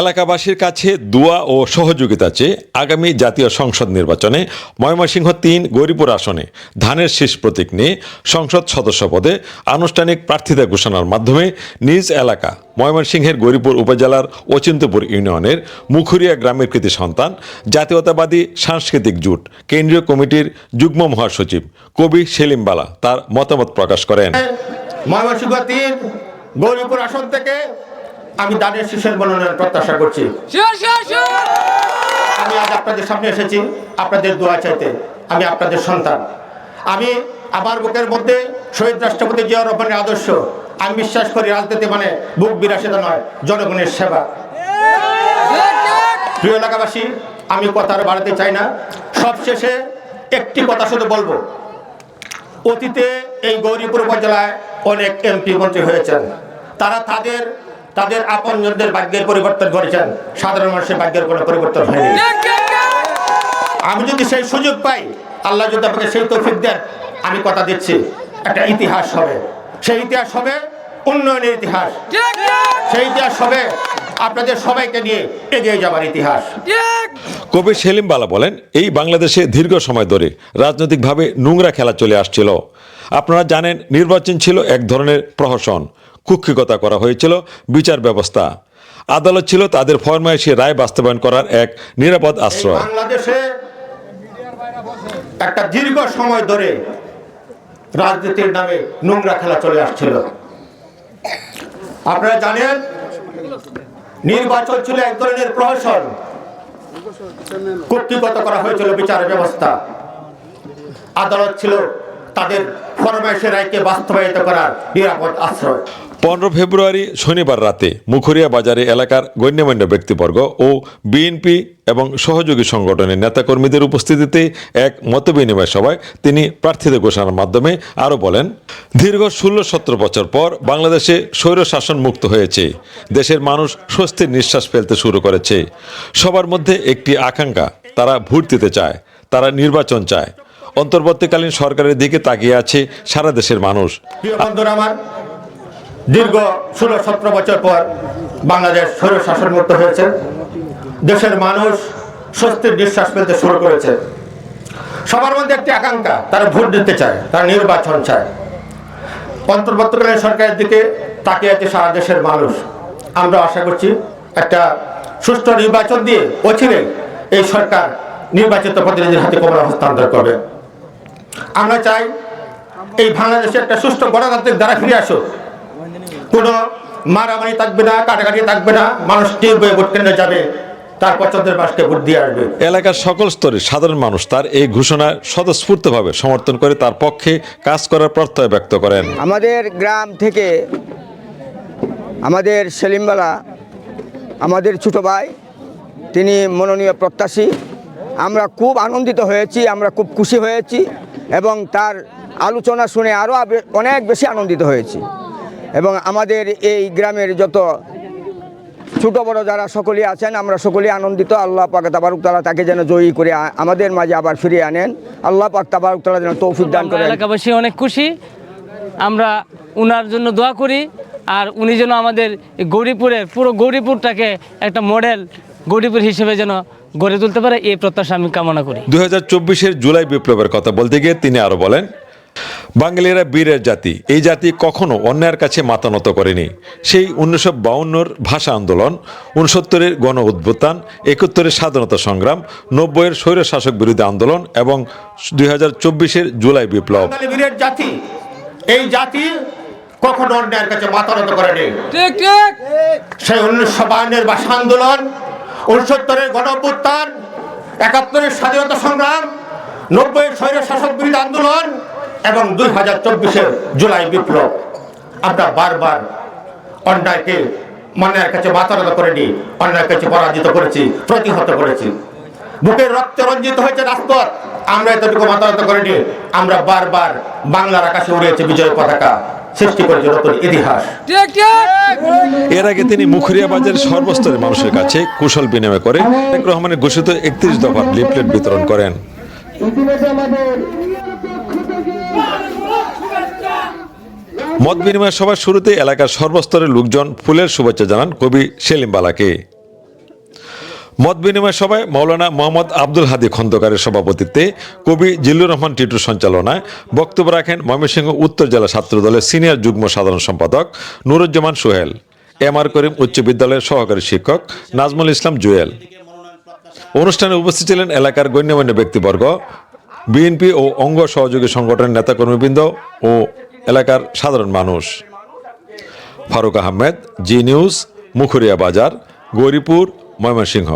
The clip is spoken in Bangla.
এলাকাবাসীর কাছে দোয়া ও সহযোগিতা চেয়ে আগামী জাতীয় সংসদ নির্বাচনে ময়মনসিংহ তিন, গৌরীপুর আসনে ধানের শীষ প্রতীক নিয়ে সংসদ সদস্য পদে আনুষ্ঠানিক প্রার্থীতা ঘোষণার মাধ্যমে নিজ এলাকা ময়মনসিংহের গৌরীপুর উপজেলার অচিন্তপুর ইউনিয়নের মুখুরিয়া গ্রামের কৃতি সন্তান, জাতীয়তাবাদী সাংস্কৃতিক জোট, কেন্দ্রীয় কমিটির যুগ্ম মহাসচিব কবি সেলিম বালা তার মতামত প্রকাশ করেন। ময়মনসিংহ তিন, গৌরীপুর আসন থেকে আমি দানের শীষের মনোনয়ন প্রত্যাশা করছি! আমি আজ আপনাদের সামনে এসেছি আপনাদের দোয়া চাইতে। আমি আপনাদের সন্তান। আমি আমার বুকের মধ্যে শহীদ রাষ্ট্রপতি জিয়া রহমানের আদর্শ। আমি বিশ্বাস করি রাজনীতি মানে বুক বিলাসিতা নয় জনগণের সেবা। প্রিয় এলাকাবাসী আমি কথা আর বাড়াতে চাই না। সবশেষে একটি কথা শুধু বলব। অতীতে এই গৌরীপুর উপজেলায় অনেক এমপি মন্ত্রী হয়েছেন। তারা তাদের তাদের আপনজনদের ভাগ্যের পরিবর্তন করেছেন। সাধারণ মানুষের ভাগ্যের কোনো পরিবর্তন হয়নি। আমি যদি সেই সুযোগ পাই, আল্লাহ যদি আমাকে সেই তৌফিক দেন, আমি কথা দিচ্ছি, একটা ইতিহাস হবে। সেই ইতিহাস হবে উন্নয়নের ইতিহাস। সেই ইতিহাস হবে আপনাদের সবাইকে নিয়ে এগিয়ে যাবার ইতিহাস। কবি সেলিম বালা বলেন, এই বাংলাদেশে দীর্ঘ সময় ধরে রাজনৈতিকভাবে নোংরা খেলা চলে আসছিল। আপনারা জানেন, নির্বাচন ছিল এক ধরনের প্রহসন। কুক্ষিকতা করা হয়েছিল বিচার ব্যবস্থা। আদালত ছিল তাদের ফরমাইশি রায় বাস্তবায়ন করার এক নিরাপদ আশ্রয়। বাংলাদেশে একটা দীর্ঘ সময় ধরে রাজনীতির নামে নোংরা খেলা চলে আসছিল। আপনারা জানেন নির্বাচন ছিল এক ধরনের প্রহসন। কর্তৃগত করা হয়েছিল বিচার ব্যবস্থা। আদালত ছিল তাদের ফরমাইশের রায়কে বাস্তবায়িত করার নিরাপদ আশ্রয়। পনেরো ফেব্রুয়ারি শনিবার রাতে মুখুরিয়া বাজারে এলাকার গণ্যমান্য ব্যক্তিবর্গ ও বিএনপি এবং সহযোগী সংগঠনের নেতাকর্মীদের উপস্থিতিতে এক মতবিনিময় সভায় তিনি প্রার্থীদের ঘোষণার মাধ্যমে আরও বলেন, দীর্ঘ ষোলো সতেরো বছর পর বাংলাদেশে স্বৈর শাসন মুক্ত হয়েছে। দেশের মানুষ স্বস্তির নিঃশ্বাস ফেলতে শুরু করেছে। সবার মধ্যে একটি আকাঙ্ক্ষা, তারা ভোট দিতে চায়, তারা নির্বাচন চায়। অন্তর্বর্তীকালীন সরকারের দিকে তাকিয়ে আছে সারা দেশের মানুষ। আমার দীর্ঘ ষোলো, সতেরো বছর পর বাংলাদেশ স্বৈর শাসন মুক্ত হয়েছে। দেশের মানুষ স্বস্তির নিঃশ্বাস ফেলতে শুরু করেছে। সবার মধ্যে একটি আকাঙ্ক্ষা, তারা ভোট দিতে চায়, তারা নির্বাচন চায়। অন্তর্বর্তীকালীন সরকারের দিকে তাকিয়ে আছে সারা দেশের মানুষ। আমরা আশা করছি একটা সুষ্ঠু নির্বাচন দিয়ে অচিরে এই সরকার নির্বাচিত প্রতিনিধির হাতে কমলা হস্তান্তর করবে। আমরা চাই এই বাংলাদেশে একটা সুষ্ঠু গণতান্ত্রিক দ্বারা ফিরে আসুক। কোনো মারামারি থাকবে না কাটাকাটি থাকবে না মানুষ টিউবে ভোট কেন্দ্রে যাবে তার পছন্দের মানুষকে ভোট দিয়ে আসবে। এলাকার সকল স্তরে সাধারণ মানুষ তার এই ঘোষণা স্বতঃস্ফূর্তভাবে সমর্থন করে তার পক্ষে কাজ করার প্রত্যয় ব্যক্ত করেন। আমাদের গ্রাম থেকে আমাদের সেলিমবালা আমাদের ছোটো ভাই তিনি মনোনীয় প্রত্যাশী। আমরা খুব আনন্দিত হয়েছি আমরা খুব খুশি হয়েছি এবং তার আলোচনা শুনে আরও অনেক বেশি আনন্দিত হয়েছি। এবং আমাদের এই গ্রামের যত ছোটো বড় যারা সকলেই আছেন আমরা সকলেই আনন্দিত। আল্লাহ পাক তাবারুক তালা তাকে যেন জয়ী করে আমাদের মাঝে আবার ফিরিয়ে আনেন। আল্লাহ পাক তাবারুক তালা যেন তৌফিক দান করেন। এলাকাবাসী অনেক খুশি। আমরা উনার জন্য দোয়া করি আর উনি যেন আমাদের গৌরীপুরের পুরো গৌরীপুরটাকে একটা মডেল গৌরীপুর হিসেবে যেন গড়ে তুলতে পারে এই প্রত্যাশা আমি কামনা করি। দু হাজার চব্বিশের জুলাই বিপ্লবের কথা বলতে গিয়ে তিনি আরও বলেন বাঙালিরা বীরের জাতি। এই জাতি কখনো অন্যায়ের কাছে মাতানত করেনি। সেই উনিশশো বাউন্নর ভাষা আন্দোলন উনসত্তরের গণ উদ্ভুত্থান একাত্তরের স্বাধীনতা সংগ্রাম নব্বইয়ের স্বৈর শাসক বিরোধী আন্দোলন এবং দুই হাজার চব্বিশের জুলাই বিপ্লব। বাঙালি বীরের জাতি এই জাতি কখনো অন্যায়ের কাছে মাথা নত করেনি। ঠিক ঠিক। সেই উনিশশো বাহান্নের ভাষা আন্দোলন উনসত্তরের গণ একাত্তরের স্বাধীনতা সংগ্রাম নব্বইয়ের স্বৈর শাসক বিরোধী আন্দোলন এবং দুই হাজার চব্বিশের জুলাই বিপ্লব। আমরা বারবার অন্যায়কে অন্যায়ের কাছে নত করেনি অন্যায়ের কাছে পরাজিত করেছি, প্রতিহত করেছি। বুকের রক্তে রঞ্জিত হয়েছে রাজপথ। আমরা এতটুকু মাথা নত করিনি আমরা বারবার বাংলার আকাশে উড়িয়েছে বিজয় পতাকা, সৃষ্টি ইতিহাস। এর আগে তিনি মুখরিয়া বাজারের সর্বস্তরের মানুষের কাছে কুশল বিনিময় করে রহমানের ঘোষিত একত্রিশ দফার লিফলেট বিতরণ করেন। মত বিনিময় সভার শুরুতে এলাকার সর্বস্তরের লোকজন ফুলের শুভেচ্ছা জানান কবি সেলিম বালাকে। মত বিনিময় সভায় মৌলানা মোহাম্মদ আব্দুল হাদি খন্দকারের সভাপতিত্বে কবি জিল্লুর রহমান টিটুর সঞ্চালনায় বক্তব্য রাখেন ময়মনসিংহ উত্তর জেলা ছাত্র দলের সিনিয়র যুগ্ম সাধারণ সম্পাদক নুরুজ্জামান সোহেল এম আর করিম উচ্চ বিদ্যালয়ের সহকারী শিক্ষক নাজমুল ইসলাম জুয়েল। অনুষ্ঠানে উপস্থিত ছিলেন এলাকার গণ্যমান্য ব্যক্তিবর্গ, বিএনপি ও অঙ্গ সহযোগী সংগঠনের নেতাকর্মীবৃন্দ ও এলাকার সাধারণ মানুষ। Faruk Ahmed G news Mukhuria Bazar Gouripur Mymensingh.